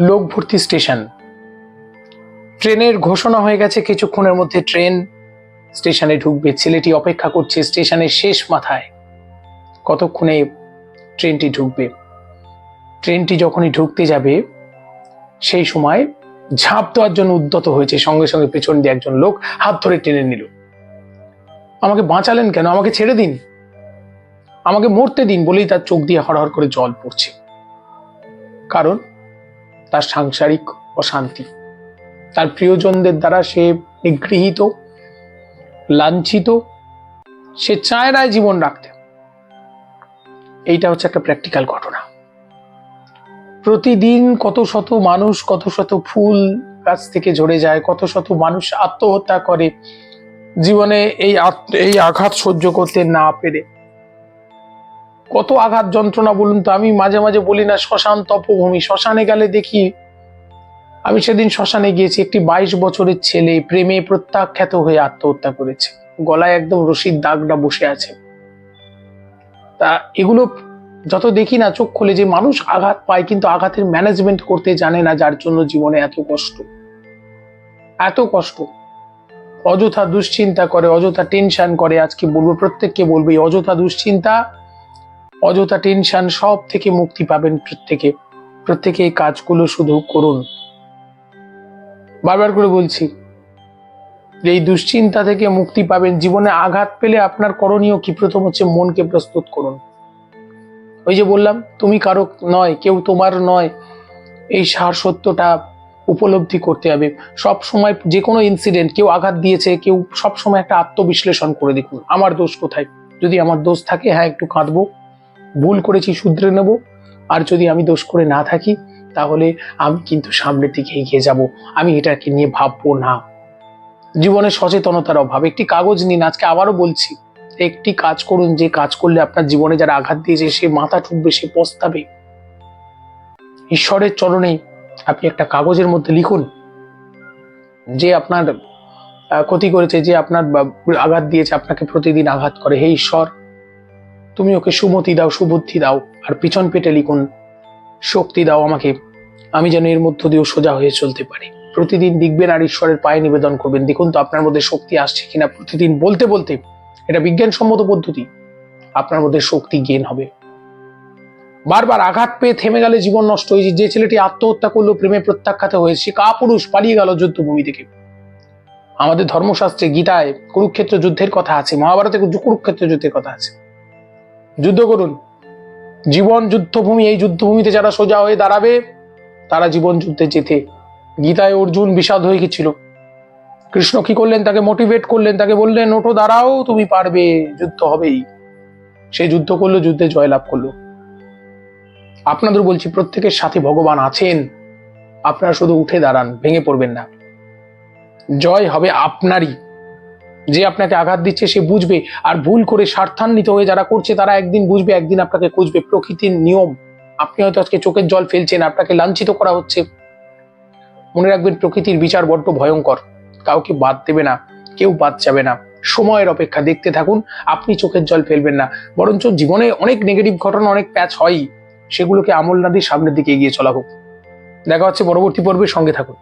লোক ভর্তি স্টেশন। ট্রেনের ঘোষণা হয়ে গেছে, কিছুক্ষণের মধ্যে ট্রেন স্টেশনে ঢুকবে। ছেলেটি অপেক্ষা করছে স্টেশনের শেষ মাথায়। কতক্ষণে ট্রেনটি ঢুকবে? ট্রেনটি যখনই ঢুকতে যাবে, সেই সময় ঝাঁপ দেওয়ার জন্য উদ্যত হয়েছে। সঙ্গে সঙ্গে পেছন দিয়ে একজন লোক হাত ধরে টেনে নিল। আমাকে বাঁচালেন কেন? আমাকে ছেড়ে দিন। আমাকে মরতে দিন বলেই তার চোখ দিয়ে হরহর করে জল পড়ছে। কারণ তার সাংসারিক অশান্তি। তার প্রিয়জনদের দ্বারা সে নিগৃহীত, লাঞ্ছিত, সে চায় না জীবন রাখতে। এইটা হচ্ছে একটা প্র্যাকটিক্যাল ঘটনা। প্রতিদিন কত শত মানুষ, কত শত ফুল গাছ থেকে ঝরে যায়, কত শত মানুষ আত্মহত্যা করে। জীবনে এই এই আঘাত সহ্য করতে না পেরে কত আঘাত যন্ত্রণা বলুন তো? আমি মাঝে মাঝে বলি না, শ্মশান তপভূমি, শ্মশানে গেলে দেখি, আমি সেদিন শ্মশানে গিয়েছি, একটি বাইশ বছরের ছেলে প্রেমে প্রত্যাখ্যাত হয়ে আত্মহত্যা করেছে। গলায় একদম রশির দাগটা বসে আছে। তা এগুলো যত দেখি না, চোখ খুলে যে মানুষ আঘাত পায়, কিন্তু আঘাতের ম্যানেজমেন্ট করতে জানে না যার জন্য জীবনে এত কষ্ট। এত কষ্ট। অযথা দুশ্চিন্তা করে, অযথা টেনশন করে, আজকে বলব, প্রত্যেককে বলব, এই অযথা দুশ্চিন্তা অযথা টেনশন সব থেকে মুক্তি পাবেন প্রত্যেকে। প্রত্যেকে এই কাজগুলো শুধু করুন। বারবার করে বলছি, এই দুশ্চিন্তা থেকে মুক্তি পাবেন। জীবনে আঘাত পেলে আপনার করণীয় কি? প্রথম হচ্ছে মনকে প্রস্তুত করুন। ওই যে বললাম, তুমি কারও নয়, কেউ তোমার নয়। এই সার সত্যটা উপলব্ধি করতে হবে। সব সময় যে কোনো ইনসিডেন্ট কেউ আঘাত দিয়েছে, কেউ সব সময় একটা আত্মবিশ্লেষণ করে দেখুন, আমার দোষ কোথায়? যদি আমার দোষ থাকে হ্যাঁ একটু কাঁদবো। ভুল করেছি শুধরে নেব। আর যদি আমি দোষ করে না থাকি, তাহলে আমি কিন্তু সামনের দিকে এগিয়ে যাব। আমি এটাকে নিয়ে ভাববো না। জীবনে সচেতনতার অভাব। একটি কাগজ নিন, আজকে আবারও বলছি। একটি কাজ করুন, যে কাজ করলে আপনার জীবনে যারা আঘাত দিয়েছে, সে মাথা ঠুকবে, সে পস্তাবে। ঈশ্বরের চরণে আপনি একটা কাগজের মধ্যে লিখুন, যে আপনার ক্ষতি করেছে, যে আপনার আঘাত দিয়েছে, আপনাকে প্রতিদিন আঘাত করে। হে ঈশ্বর তুমি ওকে সুমতি দাও, সুবুদ্ধি দাও, আর পিছন পেটে লিখুন, শক্তি দাও আমাকে, আমি যেন এর মধ্য দিয়েও সোজা হয়ে চলতে পারি। প্রতিদিন দেখবেন আর ঈশ্বরের পায়ে নিবেদন করবেন। দেখুন তো আপনার মধ্যে শক্তি আসছে কিনা। প্রতিদিন বলতে বলতে এটা বিজ্ঞানসম্মত পদ্ধতি। আপনার মধ্যে শক্তি গেন হবে। বারবার আঘাত পেয়ে থেমে গেলে জীবন নষ্ট হয়েছে। যে ছেলেটি আত্মহত্যা করল, প্রেমে প্রত্যাখ্যাত হয়েছে, কাপুরুষ পালিয়ে গেল যুদ্ধভূমি থেকে। আমাদের ধর্মশাস্ত্রে গীতায় কুরুক্ষেত্র যুদ্ধের কথা আছে, মহাভারতে কুরুক্ষেত্র যুদ্ধের কথা আছে। যুদ্ধ করুন। জীবন যুদ্ধভূমি, এই যুদ্ধভূমিতে যারা সোজা হয়ে দাঁড়াবে, তারা জীবন যুদ্ধে যেতে গীতায় অর্জুন বিষাদ হয়ে গেছিল। কৃষ্ণ কি করলেন? তাকে মোটিভেট করলেন। তাকে বললেন, ওঠো, দাঁড়াও, তুমি পারবে, যুদ্ধ হবেই। সে যুদ্ধ করল, যুদ্ধে জয়লাভ করল। আপনাদের বলছি, প্রত্যেকের সাথে ভগবান আছেন। আপনারা শুধু উঠে দাঁড়ান, ভেঙে পড়বেন না। জয় হবে আপনারই। যে আপনাকে আঘাত দিচ্ছে সে বুঝবে আর ভুল করে স্বার্থান্বিত হয়ে যারা করছে তারা একদিন বুঝবে, একদিন আপনাকে খুঁজবে। প্রকৃতির নিয়ম। আপনি হয়তো আজকে চোখের জল ফেলছেন, আপনাকে লাঞ্ছিত করা হচ্ছে। মনে রাখবেন, প্রকৃতির বিচার বড্ড ভয়ঙ্কর। কাউকে বাদ দেবে না, কেউ বাদ যাবে না। সময়ের অপেক্ষা দেখতে থাকুন, আপনি চোখের জল ফেলবেন না। বরঞ্চ জীবনে অনেক নেগেটিভ ঘটনা, অনেক প্যাচ হয় সেগুলোকে আমল না দিয়ে সামনের দিকে এগিয়ে চলা হোক। দেখা হচ্ছে পরবর্তী পর্বে, সঙ্গে থাকুন।